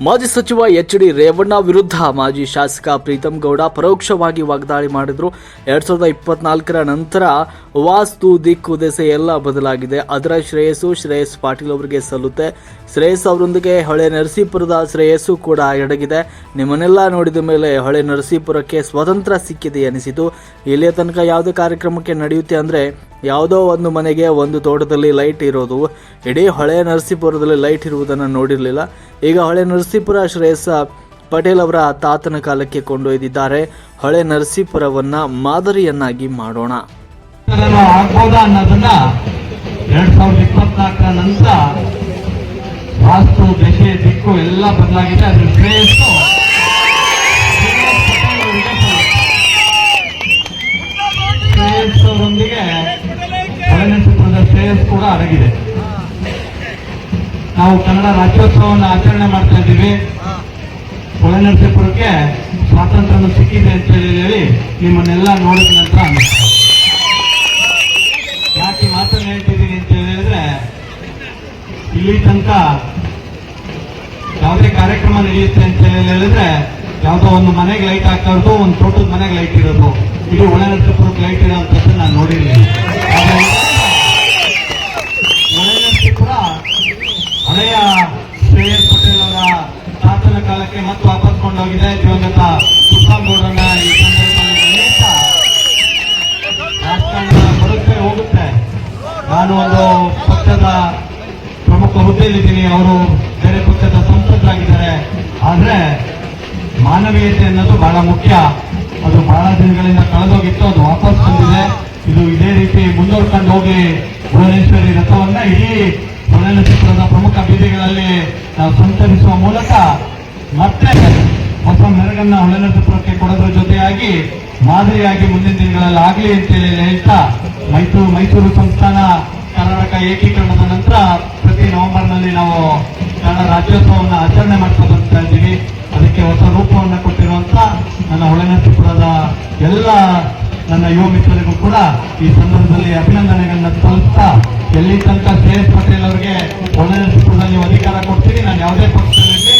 ಮಾಜಿ ಸಚಿವ H D Revanna ವಿರುದ್ಧ ಮಾಜಿ ಶಾಸಕ ಪ್ರೀತಂ ಗೌಡ ಪರೋಕ್ಷವಾಗಿ ವಾಗ್ದಾಳಿ ಮಾಡಿದ್ರು. ಎರಡ್ ಸಾವಿರದ ಇಪ್ಪತ್ನಾಲ್ಕರ ನಂತರ ವಾಸ್ತು ದಿಕ್ಕು ದೆಸೆ ಎಲ್ಲ ಬದಲಾಗಿದೆ. ಅದರ ಶ್ರೇಯಸ್ಸು ಶ್ರೇಯಸ್ ಪಾಟೀಲ್ ಅವರಿಗೆ ಸಲ್ಲುತ್ತೆ. ಶ್ರೇಯಸ್ ಅವರೊಂದಿಗೆ ಹೊಳೆ ನರಸೀಪುರದ ಶ್ರೇಯಸ್ಸು ಕೂಡ ಎಡಗಿದೆ. ನಿಮ್ಮನ್ನೆಲ್ಲ ನೋಡಿದ ಮೇಲೆ ಹೊಳೆ ನರಸೀಪುರಕ್ಕೆ ಸ್ವತಂತ್ರ ಸಿಕ್ಕಿದೆ ಎನಿಸಿತು. ಇಲ್ಲಿಯ ತನಕ ಯಾವುದೇ ಕಾರ್ಯಕ್ರಮಕ್ಕೆ ನಡೆಯುತ್ತೆ ಅಂದ್ರೆ ಯಾವುದೋ ಒಂದು ಮನೆಗೆ ಒಂದು ತೋಟದಲ್ಲಿ ಲೈಟ್ ಇರೋದು. ಇಡೀ ಹೊಳೆ ನರಸೀಪುರದಲ್ಲಿ ಲೈಟ್ ಇರುವುದನ್ನು ನೋಡಿರಲಿಲ್ಲ. ಈಗ ಹೊಳೆ ನರಸೀಪುರ ಶ್ರೇಯಸ್ ಪಟೇಲ್ ಅವರ ತಾತನ ಕಾಲಕ್ಕೆ ಕೊಂಡೊಯ್ದಿದ್ದಾರೆ. ಹೊಳೆ ನರಸೀಪುರವನ್ನು ಮಾದರಿಯನ್ನಾಗಿ ಮಾಡೋಣ. ಎರಡ್ ಸಾವಿರದ ನಂತರ ವಾಸ್ತು ದಶೆ ದಿಕ್ಕು ಎಲ್ಲ ಬದಲಾಗಿದೆ. ಅದ್ರ ಶ್ರೇಯಸ್ಸು ಶ್ರೇಯಸ್ ಕೂಡ ಅಡಗಿದೆ. ನಾವು ಕನ್ನಡ ರಾಜ್ಯೋತ್ಸವವನ್ನು ಆಚರಣೆ ಮಾಡ್ತಾ ಇದ್ದೀವಿ. ಹೊಳೆನರಸೀಪುರಕ್ಕೆ ಸ್ವಾತಂತ್ರ್ಯ ಸಿಕ್ಕಿದೆ ಅಂತ ಹೇಳಿ ನಿಮ್ಮನ್ನೆಲ್ಲ ನೋಡಿದ ನಂತರ. ಯಾಕೆ ಮಾತನ್ನು ಹೇಳ್ತಿದ್ದೀನಿ ಅಂತ ಹೇಳಿದ್ರೆ, ಇಲ್ಲಿ ತನಕ ಯಾವುದೇ ಕಾರ್ಯಕ್ರಮ ನಡೆಯುತ್ತೆ ಅಂತ ಹೇಳಿ ಹೇಳಿದ್ರೆ, ಯಾವುದೋ ಒಂದು ಮನೆಗೆ ಲೈಟ್ ಹಾಕೋದು ಒಂದು ತೋಟದ ಮನೆಗೆ ಲೈಟ್ ಇರೋದು ಇದು ಒಳನರಸೀಪುರಕ್ಕೆ ಲೈಟ್ ಇರೋಂಥದ್ದು ನಾನು ನೋಡಿರಲಿಲ್ಲ ಒಳನರಸೀಪುರ ಹಳೆಯ ಶ್ರೇಯಸ್ ಪಟೇಲ್ ಅವರ ಕಾಲಕ್ಕೆ ಮತ್ತೆ ವಾಪಸ್ ಕೊಂಡೋಗಿದೆ ದಿವಂಗತ ಸುಬ್ಬಾಗೌಡರನ್ನ ಈ ಸಂದರ್ಭದಲ್ಲಿ ರಾಜಕಾರಣ ಬರುತ್ತೆ ಹೋಗುತ್ತೆ. ನಾನು ಒಂದು ಪಕ್ಷದ ಪ್ರಮುಖ ಹುದ್ದೆಯಲ್ಲಿದ್ದೀನಿ. ಅವರು ಬೇರೆ ಪಕ್ಷದ ಸಂಸದರಾಗಿದ್ದಾರೆ. ಆದ್ರೆ ಮಾನವೀಯತೆ ಅನ್ನೋದು ಬಹಳ ಮುಖ್ಯ. ಅದು ಬಹಳ ದಿನಗಳಿಂದ ಕಳೆದೋಗಿತ್ತು. ಅದು ವಾಪಸ್ ಬಂದಿದೆ. ಇದು ಇದೇ ರೀತಿ ಮುಂದುವರ್ಕೊಂಡು ಹೋಗಿ ಭುವನೇಶ್ವರಿ ರಥವನ್ನ ಇಡೀ ಭುವನೇಶ್ವರದ ಪ್ರಮುಖ ಬೀದಿಗಳಲ್ಲಿ ಸಂಚರಿಸುವ ಮೂಲಕ ಮತ್ತೆ ಹೊಸ ಮೆರಗನ್ನ ಹೊಳೆನರಸೀಪುರಕ್ಕೆ ಕೊಡೋದ್ರ ಜೊತೆಯಾಗಿ ಮಾದರಿಯಾಗಿ ಮುಂದಿನ ದಿನಗಳಲ್ಲಿ ಆಗಲಿ ಅಂತೇಳಿ ಹೇಳ್ತಾ ಮೈಸೂರು ಮೈಸೂರು ಸಂಸ್ಥಾನ ಕರ್ನಾಟಕ ಏಕೀಕರಣದ ನಂತರ ಪ್ರತಿ ನವೆಂಬರ್ನಲ್ಲಿ ನಾವು ಕನ್ನಡ ರಾಜ್ಯೋತ್ಸವವನ್ನು ಆಚರಣೆ ಮಾಡ್ತಾ ಇದ್ದೀವಿ. ಅದಕ್ಕೆ ಹೊಸ ರೂಪವನ್ನು ಕೊಟ್ಟಿರುವಂತ ನನ್ನ ಹೊಳೆನರಸೀಪುರದ ಎಲ್ಲ ನನ್ನ ಯುವ ಮಿತ್ರರಿಗೂ ಕೂಡ ಈ ಸಂದರ್ಭದಲ್ಲಿ ಅಭಿನಂದನೆಗಳನ್ನ ಸಲ್ಲಿಸ್ತಾ ಎಲ್ಲಿ ತನಕ ಶ್ರೇಯಸ್ ಪಟೇಲ್ ಅವರಿಗೆ ಒಳ್ಳೆಯ ಅಧಿಕಾರ ಕೊಡ್ತೀನಿ ನಾನು ಯಾವುದೇ ಪಕ್ಷದಲ್ಲಿ